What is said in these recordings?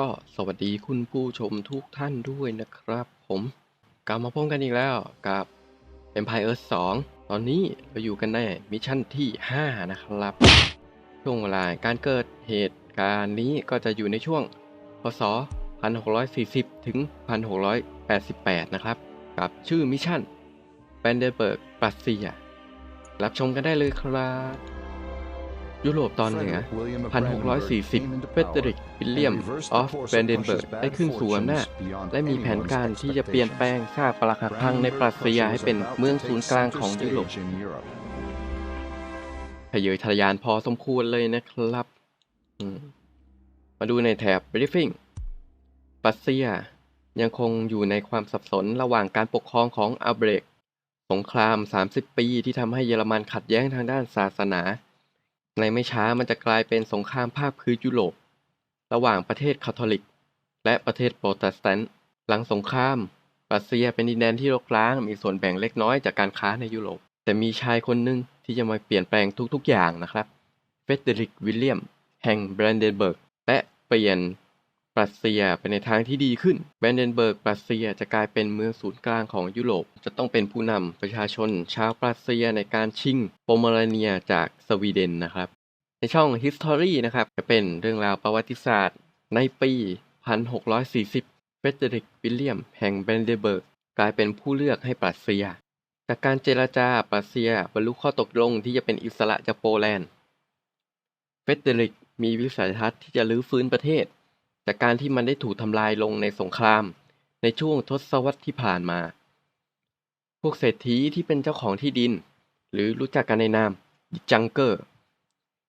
ก็สวัสดีคุณผู้ชมทุกท่านด้วยนะครับ ผมกลับมาพบกันอีกแล้วกับ Empire Earth 2 ตอนนี้เราอยู่กันในมิชชั่นที่ 5 นะครับ ช่วงเวลาการเกิดเหตุการณ์นี้ก็จะอยู่ในช่วงพศ 1640 ถึง 1688 นะครับ กับชื่อมิชชั่นแบนเดเบิร์กปรัสเซียรับชมกันได้เลยครับ ยุโรปตอนเหนือ 1640 เฟเดริกวิลเลียม ออฟเบนเดนเบิร์กได้ขึ้นสู่อำนาจและมีแผนการที่จะเปลี่ยนแปลงชาติปรักหักพังในปรัสเซียให้เป็นเมืองศูนย์กลางของยุโรปทะเยอทะยานพอสมควรเลยนะครับอืมมาดูในแถบ briefing ปรัสเซีย ยังคงอยู่ในความสับสนระหว่างการปกครองของอัลเบรก สงคราม 30 ปีที่ทำให้เยอรมันขัดแย้งทางด้านศาสนา ในไม่ช้ามันจะกลายเป็นสงครามภาคพื้นยุโรป ระหว่างประเทศคาทอลิก และประเทศโปรเตสแตนต์หลังสงครามรัสเซียเป็นดินแดนที่รกร้างมีส่วนแบ่งเล็กน้อยจากการค้าในยุโรป แต่มีชายคนหนึ่งที่จะมาเปลี่ยนแปลงทุกๆอย่างนะครับเฟเดริกวิลเลียม แห่งแบรนเดนเบิร์กและเปลี่ยนปรัสเซียไปในทางที่ดีขึ้นแบรนเดนเบิร์กปรัสเซียจะกลายเป็นเมืองศูนย์กลางของยุโรป จะต้องเป็นผู้นำประชาชนชาวปรัสเซียในการชิงโปเมราเนียจากสวีเดนนะครับ ในช่อง History นะครับจะเป็นเรื่องราวประวัติศาสตร์ ในปี 1640 เฟเดริกวิลเลียม แห่งเบนเดเบิร์กกลายเป็นผู้เลือกให้ปรัสเซีย จากการเจรจาปรัสเซียบรรลุข้อตกลงที่จะเป็นอิสระจากโปแลนด์ เฟเดริกมีวิสัยทัศน์ที่จะรื้อฟื้นประเทศ จากการที่มันได้ถูกทำลายลงในสงคราม ในช่วงทศวรรษที่ผ่านมา พวกเศรษฐีที่เป็นเจ้าของที่ดิน หรือรู้จักกันในนามจังเกอร์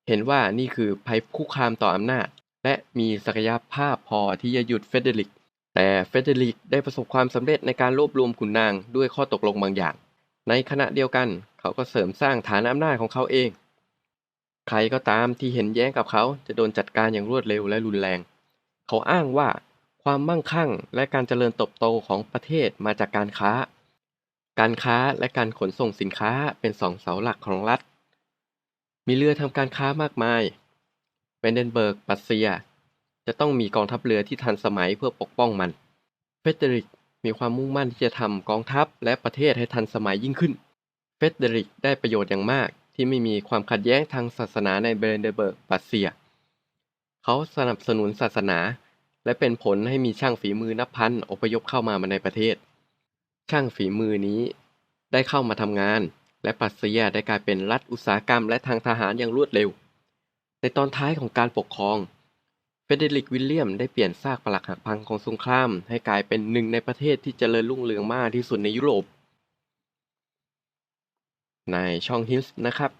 เห็นว่านี่คือภัยคุกคามต่ออำนาจ และมีศักยภาพพอที่จะหยุดเฟเดริก แต่เฟเดริกได้ประสบความสำเร็จในการรวบรวมขุนนางด้วยข้อตกลงบางอย่าง ในขณะเดียวกัน เขาก็เสริมสร้างฐานอำนาจของเขาเอง ใครก็ตามที่เห็นแย้งกับเขาจะโดนจัดการอย่างรวดเร็วและรุนแรง เขาอ้างว่าความมั่งคั่งและการเจริญเติบโตของประเทศมาจากการค้า การค้าและการขนส่งสินค้าเป็นสองเสาหลักของรัฐ มีเรือทำการค้ามากมาย เวนเดนเบิร์ก ปัสเซีย จะต้องมีกองทัพเรือที่ทันสมัยเพื่อปกป้องมัน เฟเดริกมีความมุ่งมั่นที่จะทำกองทัพและประเทศให้ทันสมัยยิ่งขึ้น เฟเดริกได้ประโยชน์อย่างมากที่ไม่มีความขัดแย้งทางศาสนาในเบรนเดเบิร์ก ปัสเซีย เขาสนับสนุนศาสนา และเป็นผลให้มีช่างฝีมือนับพันอพยพเข้ามาในประเทศ ช่างฝีมือนี้ได้เข้ามาทำงาน และปัสเซียได้กลายเป็นรัฐอุตสาหกรรมและทางทหารอย่างรวดเร็ว ในตอนท้ายของการปกครองเฟเดริกวิลเลียมได้เปลี่ยนซากปรักหักพังของสงคราม ให้กลายเป็นหนึ่งในประเทศที่เจริญรุ่งเรืองมากที่สุดในยุโรป ในช่องฮิลส์นะครับ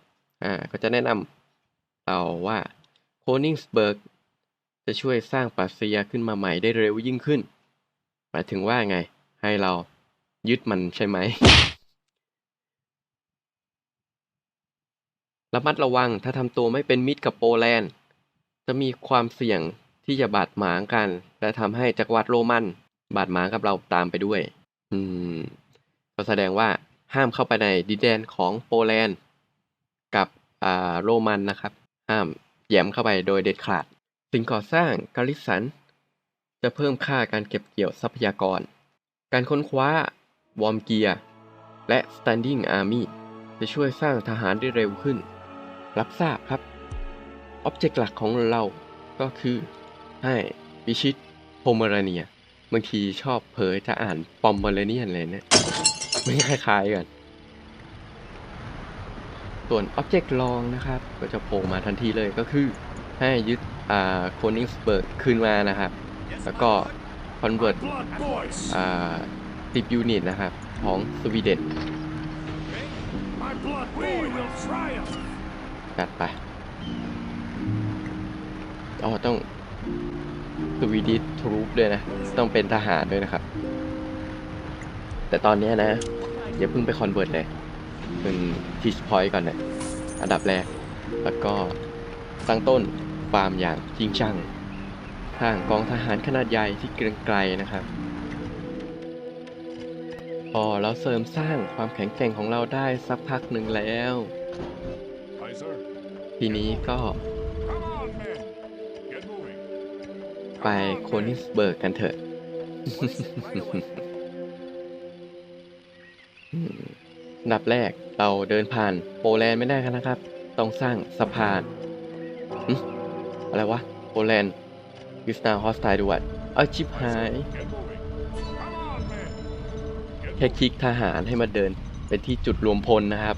อ่า ก็จะแนะนำเราว่าโคนิงสเบิร์กจะช่วยสร้างปรัสเซียขึ้นมาใหม่ได้เร็วยิ่งขึ้น หมายถึงว่าไง ให้เรายึดมันใช่ไหม ระมัดระวังถ้าทำตัวไม่เป็นมิตรกับโปแลนด์ จะมีความเสี่ยงที่จะบาดหมางกัน และทำให้จักรวรรดิโรมัน บาดหมางกับเราตามไปด้วย อืม ก็แสดงว่าห้ามเข้าไปในดินแดนของโปแลนด์ กับอ่าโรมันนะครับ ห้ามแยมเข้าไปโดยเด็ดขาด สิ่งก่อสร้างกาลิสัน จะเพิ่มค่าการเก็บเกี่ยวทรัพยากร การค้นคว้าวอร์มเกียร์และ Standing Army จะช่วยสร้างทหารได้เร็วขึ้น รับทราบครับออบเจกต์หลักของเราก็คือให้พิชิตโพเมราเนีย บางทีชอบเผยจะอ่านปอมเมราเนียนเลยเนี่ยไม่คล้ายๆกันส่วน Object ลองนะครับ ก็จะโผล่มาทันทีเลยก็คือ ให้ยึดอ่าโคนิงสเบิร์กคืนมานะครับ แล้วก็ convert อ่า10ยูนิตนะครับ ของสวีเดน จัดไปอ๋อต้องสวีดิทรูปด้วยนะ ต้องเป็นทหารด้วยนะครับ แต่ตอนนี้นะ อย่าเพิ่งไปคอนเวิร์ตเลย เป็นทีชพอยต์ก่อนเนะอันดับแรก แล้วก็ตั้งต้นฟาร์มอย่างจริงจังสร้างกองทหารขนาดใหญ่ที่เกรียงไกรนะครับ พอเราเสริมสร้างความแข็งแกร่งของเราได้สักพักหนึ่งแล้ว ทีนี้ก็ come on, men. Get moving. ไปโคนิสเบิร์กกันเถอะอืมอันดับแรกเราเดินผ่านโปแลนด์ไม่ได้กันนะครับ ต้องสร้างสะพานหึอะไรวะ โปแลนด์ยูสนาฮอสไตล์ดวดเอาชิบหาย Get moving. Come on, men. Get แค่คลิกทหารให้มันเดินเป็นที่จุดรวมพลนะครับ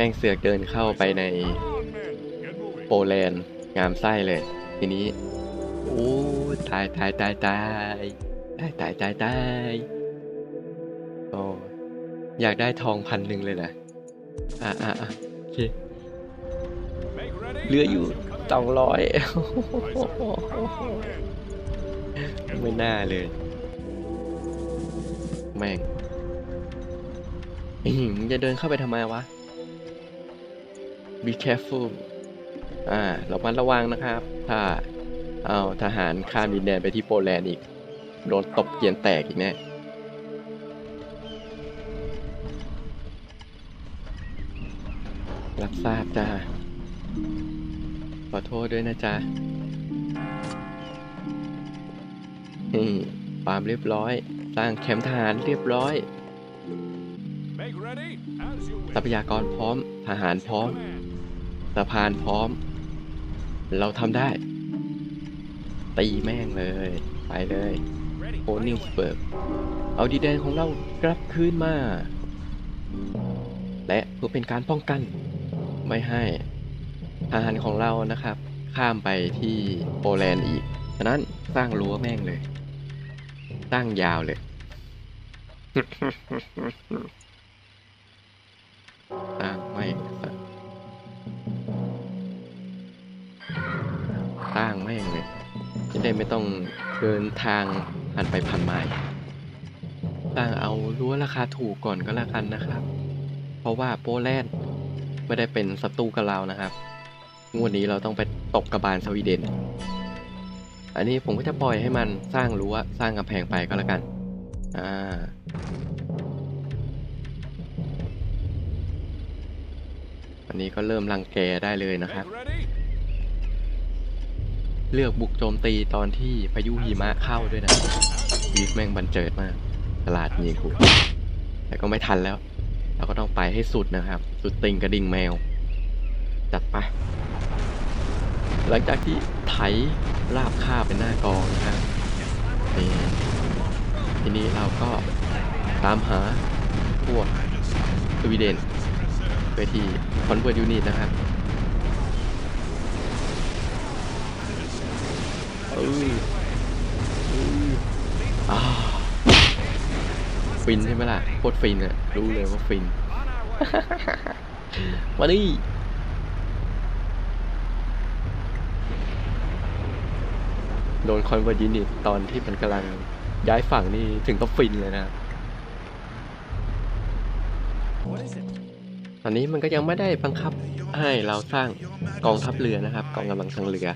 แม่งเสือกเดินเข้าไปในโปแลนด์งามไส้เลย ทีนี้ โอ้ตายตายตายตายตายตายตายตายโอ้อยากได้ทองพันหนึ่งเลยนะอะอะอะโอเคเหลืออยู่ As you command. สองร้อยไม่น่าเลย แม่งมึงจะเดินเข้าไปทำไมวะ be careful อ่าระมัดระวังนะครับ ถ้าเอาทหารข้ามดินแดนไปที่โปแลนด์อีก โดนตบเกียนแตกอีกแน่รับทราบจ้าขอโทษด้วยนะจ๊ะนี่ความเรียบร้อย สร้างแคมป์ทหารเรียบร้อย Make ready. As you ทรัพ wish. ยากรพร้อม ทหารพร้อม Command. สะพานพร้อม เราทำได้ ตีแม่งเลย ไปเลย Ready. โอนิงสเบิร์กเอาดีแดนของเรากลับคืนมา และเพื่อเป็นการป้องกัน ไม่ให้ทหารของเรานะครับ ข้ามไปที่โปแลนด์อีกฉะนั้นสร้างรั้วแม่งเลยสร้างยาวเลยางแม่งเลย จะได้ไม่ต้องเดินทางพันไปพันไม้สร้างเอารั้วราคาถูกก่อนก็แล้วกันนะครับ เพราะว่าโปแลนด์ไม่ได้เป็นศัตรูกับเรานะครับงวดนี้เราต้องไปตกกระบาลสวีเดน อันนี้ผมก็จะปล่อยให้มันสร้างรั้วสร้างกำแพงไปก็แล้วกัน อ่าอันนี้ก็เริ่มรังแกได้เลยนะครับ ready. เลือกบุกโจมตีตอนที่พายุหิมะเข้าด้วยนะวีดแม่งบันเจิดมากตลาดยิงกูแต่ก็ไม่ทันแล้ว เราก็ต้องไปให้สุดนะครับ สุดติงกระดิ่งแมว จัดไป หลังจากที่ไถลาบข้าเป็นหน้ากองนะครับนี่ทีนี้เราก็ตามหาพวกสวีเดนเพื่อที่คอนเวิร์ตยูนิตนะครับ เออเอออ่าฟินใช่ไหมล่ะโคตรฟินอะรู้เลยว่าฟินมาดิโดนคอนเวอร์ยินิตตอนที่มันกำลังย้ายฝั่งนี่ถึงก็ฟินเลยนะ What is it? ตอนนี้มันก็ยังไม่ได้บังคับให้เราสร้างกองทัพเรือนะครับ กองกำลังทางเรือ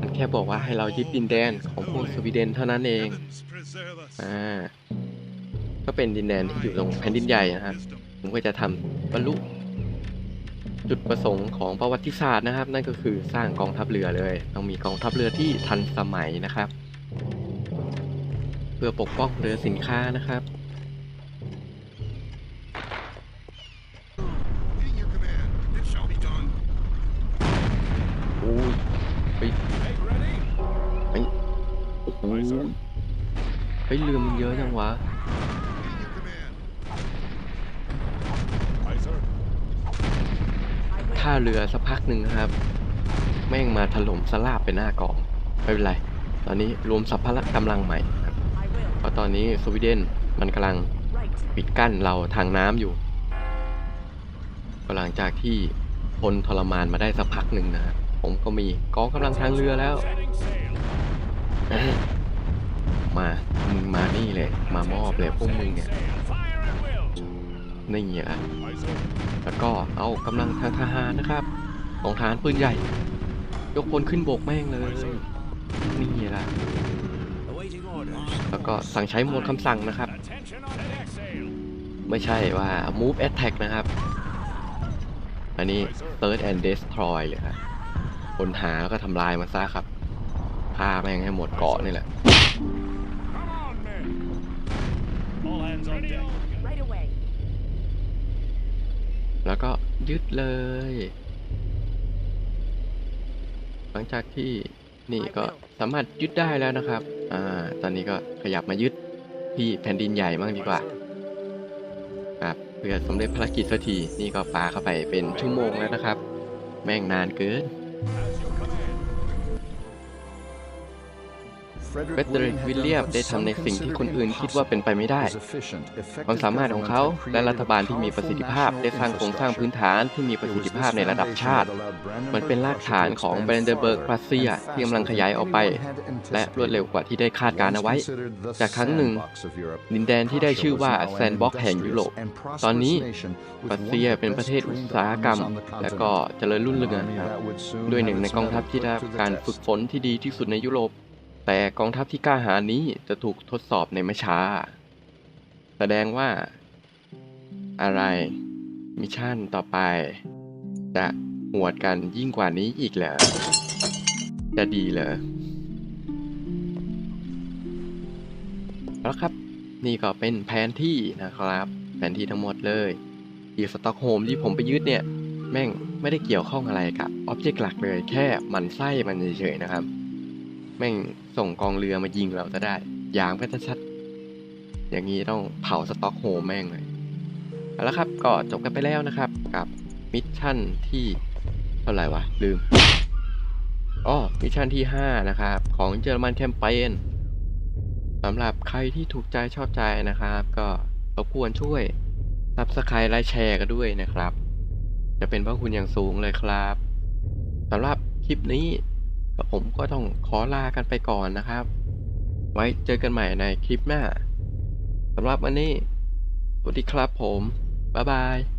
มัน แค่บอกว่าให้เรายึดดินแดนของพวกสวีเดนเท่านั้นเอง อ่า ก็เป็นดินแดนที่อยู่ตรงแผ่นดินใหญ่นะครับผมก็จะทำบรรลุจุดประสงค์ของประวัติศาสตร์นะครับ นั่นก็คือสร้างกองทัพเรือเลย ต้องมีกองทัพเรือที่ทันสมัยนะครับ เพื่อปกป้องเรือสินค้านะครับ In your command, it shall be done. อุ้ยเฮ้ เฮ้ยเรือมันเยอะจังวะท่าเรือสักพักหนึ่งครับ แม่งมาถล่มสลาบไปหน้ากองไม่เป็นไร ตอนนี้รวมสัพพละกำลังใหม่ครับเพราะตอนนี้สวีเดนมันกำลังปิดกั้นเราทางน้ำอยู่หลังจากที่ทนทรมานมาได้สักพักหนึ่งนะครับผมก็มีกองกำลังทางเรือแล้ว มา มึงมานี่เลย มามอบเลยพวกมึงเนี่ยนี่อะแล้วก็เอากำลังทางทหารนะครับของทหารปืนใหญ่ ยกพลขึ้นบกแม่งเลย นี่ล่ะ แล้วก็สั่งใช้หมวดคำสั่งนะครับ ไม่ใช่ว่า move attack นะครับ อันนี้ search and destroy เลยครับคนหาแล้วก็ทำลายมันซะครับฆ่าแม่งให้หมดเกาะนี่แหละ แล้วก็ยึดเลย หลังจากที่นี่ก็สามารถยึดได้แล้วนะครับ อ่า ตอนนี้ก็ขยับมายึดที่แผ่นดินใหญ่บ้างดีกว่า ครับเพื่อสำเร็จภารกิจสักที นี่ก็ปาเข้าไปเป็นชั่วโมงแล้วนะครับ แม่งนานเกิน เฟเดริกวิลเลียมได้ทำในสิ่งที่คนอื่นคิดว่าเป็นไปไม่ได้ ความสามารถของเขาและรัฐบาลที่มีประสิทธิภาพได้สร้างโครงสร้างพื้นฐานที่มีประสิทธิภาพในระดับชาติ มันเป็นรากฐานของแบรนเดเบิร์กรัสเซียที่กำลังขยายออกไป และรวดเร็วกว่าที่ได้คาดการเอาไว้ จากครั้งหนึ่ง ดินแดนที่ได้ชื่อว่าแซนด์บ็อกแห่งยุโรป ตอนนี้รัสเซียเป็นประเทศอุตสาหกรรม และก็เจริญรุ่งเรืองครับด้วยหนึ่งในกองทัพที่ได้รับการฝึกฝนที่ดีที่สุดในยุโรป แต่กองทัพที่กล้าหาญนี้จะถูกทดสอบในไม่ช้า แสดงว่า อะไร มิชชั่นต่อไป จะหวดกันยิ่งกว่านี้อีกเหรอจะดีเหรอแล้วครับ นี่ก็เป็นแผนที่นะครับ แผนที่ทั้งหมดเลยที่สต็อกโฮมที่ผมไปยึดเนี่ย แม่งไม่ได้เกี่ยวข้องอะไรกับอ็อบเจกต์หลักเลย แค่มันไส้มันเฉยๆนะครับ แม่งส่งกองเรือมายิงเราจะได้ยางก็จะชัด อย่างนี้ต้องเผาสต็อกโฮมแม่งเลยเอาละครับก็จบกันไปแล้วนะครับ กับมิชชั่นที่เท่าไหร่วะ ลืมอ๋อมิชชั่นที่ 5 นะครับ ของเยอรมันแคมเปญสำหรับใครที่ถูกใจชอบใจนะครับ ก็รบกวนช่วยซับสไครต์ไลค์แชร์กันด้วยนะครับ จะเป็นพระคุณอย่างสูงเลยครับสำหรับคลิปนี้ ผมก็ต้องขอลากันไปก่อนนะครับ ไว้เจอกันใหม่ในคลิปหน้าสำหรับวันนี้ สวัสดีครับผม บ๊ายบาย